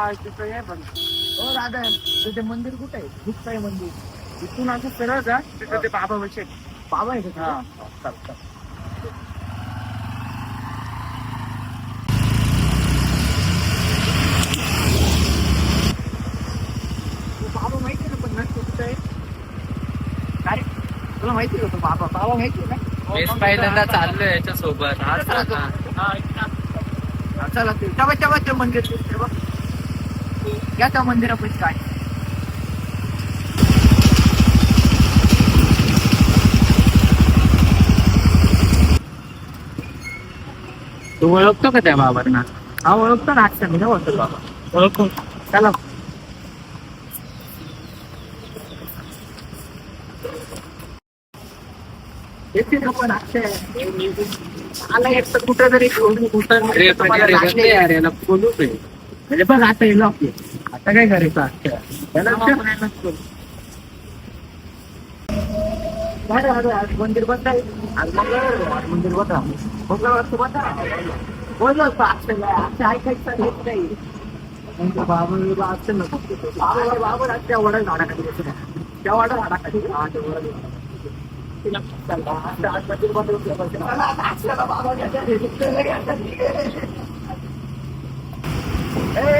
हा तिथं आहे पण हो दादा तिथे मंदिर कुठे आहे गुप्त आहे मंदिर इथून असं सरळ जा तिथं ते बाबा बसे बाबा आहे का हा चल, चल. तो बाबा माहिती आहे ना पण नसतो कुठं आहे काय रे? तुला माहिती आहे का तो बाबा बाबा माहिती आहे का बेस्ट पहिल्यांदा चाललोय याच्या सोबत हा, चला तो. हा. हा, चला ते मंदिर ते. या त्या मंदिरापाशी काय? तू ओळखतो का त्या बाबांना? हा ओळखतो ना. आजच्या मी ओळखतो बाबा. ओळखू. चला. येते का पण अक्षय. आला एक कुठं तरी शोधून कुठं अरे बोलू म्हणजे बघ आता येलो आपले आता काय करायचं अक्षय त्याला अरे, आज? मंदिर बंद आहे. आज मंगळवार आज मंदिर बंद. बोललो ऐकायचं नाही. बाबा बिबा बाबा बाबा आज त्या वडा झाडाखाली. त्या वडा झाडाखाली हा, वडा आज- आज मंदिर बंद बाबा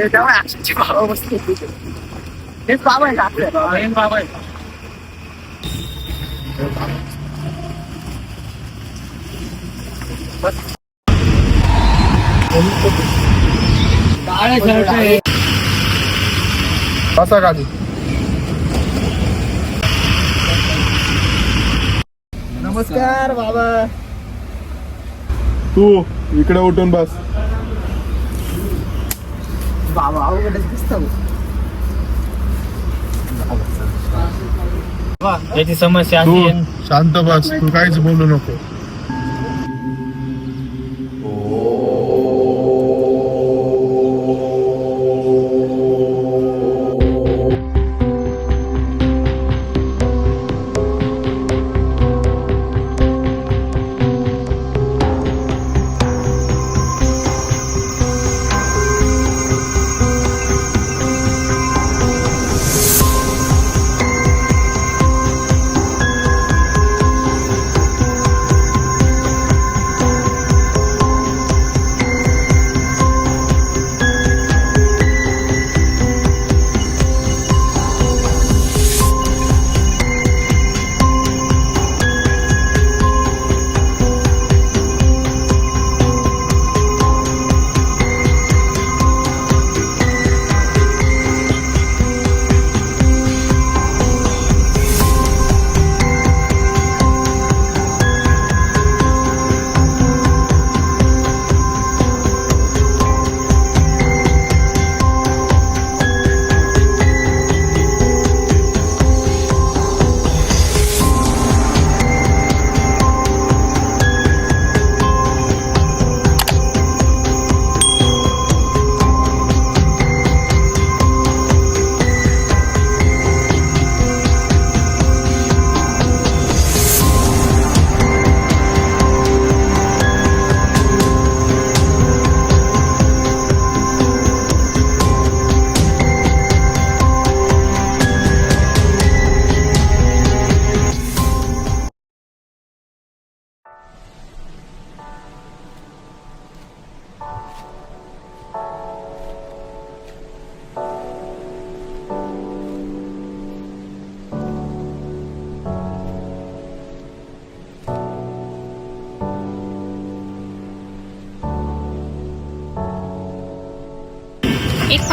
कर गं. बाबा वाढव हेच बाबा आहे का आपले बाबा आहे. काळे शर्ट नमस्कार बाबा तू इकडे उठून बस बाबा अवघडच दिसतो त्याची समस्या तू अशी आहे. शांत बस तू काहीच बोलू नको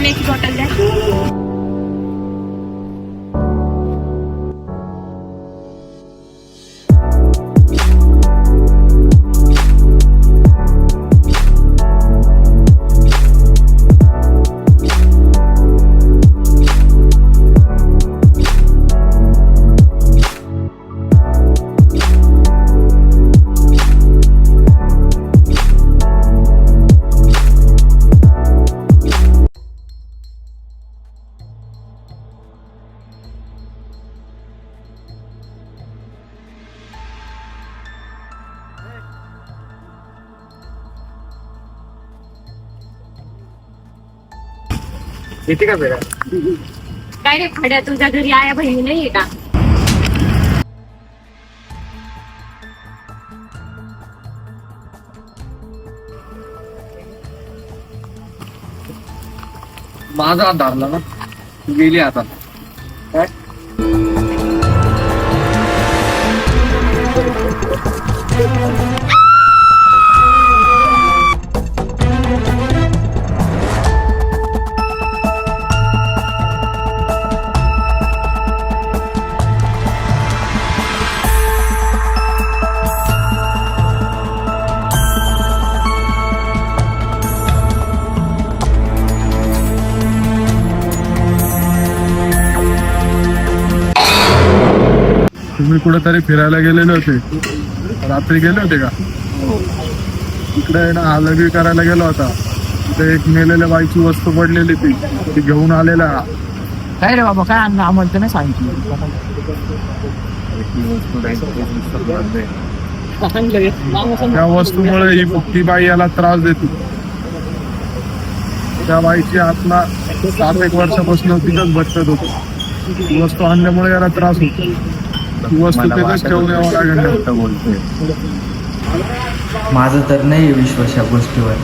पाण्याची बॉटल द्या. येते का बेरा काय रे खड्या तुझ्या घरी आया बहिणी नाहीये का? माझा हात धरला ना. तू गेली आता. काय? तुम्ही कुठेतरी फिरायला गेलेले होते रात्री गेले होते का? इकडे ना आलगी करायला गेला होता तिथे एक मेलेल्या बाईची वस्तू पडलेली ती. ती घेऊन आलेला. काय रे बाबा काय अन्न आम्हाला तर नाही सांगितलं. त्या वस्तूमुळे ही ती बाई याला त्रास देते. त्या बाईची आत्मा सात एक वर्षापासून तिथंच भटकत होती. ती वस्तू आणल्यामुळे याला त्रास होतो. माझं तर नाही विश्वास या गोष्टीवर.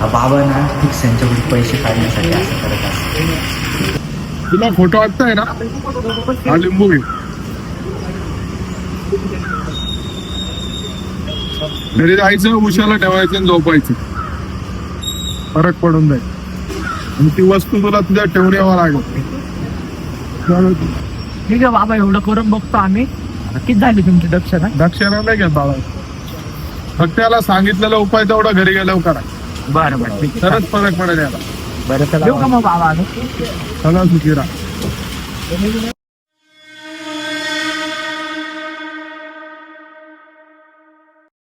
हा बाबा ना फिक्स यांच्याकडून पैसे काढण्यासाठी असं करत असतो तुला फोटो वाटतंय ना? हा लिंबू घरी जायचं उशाला ठेवायचं आणि झोपायचं. फरक पडून जाईल. आणि ती वस्तू तुला तुझ्या ठेवून यावं लागेल. ठीक आहे बाबा एवढं करून बघतो आम्ही. किती झाली तुमची दक्षता. दक्षिणा नाही घेत बाळा. फक्त याला सांगितलेला उपाय तेवढा घरी गेल्यावर करा. बरं बरं ठीक आहे. तरच फरक पडेल याला. बरं चला का मग बाबा सगळा सुखी राहा.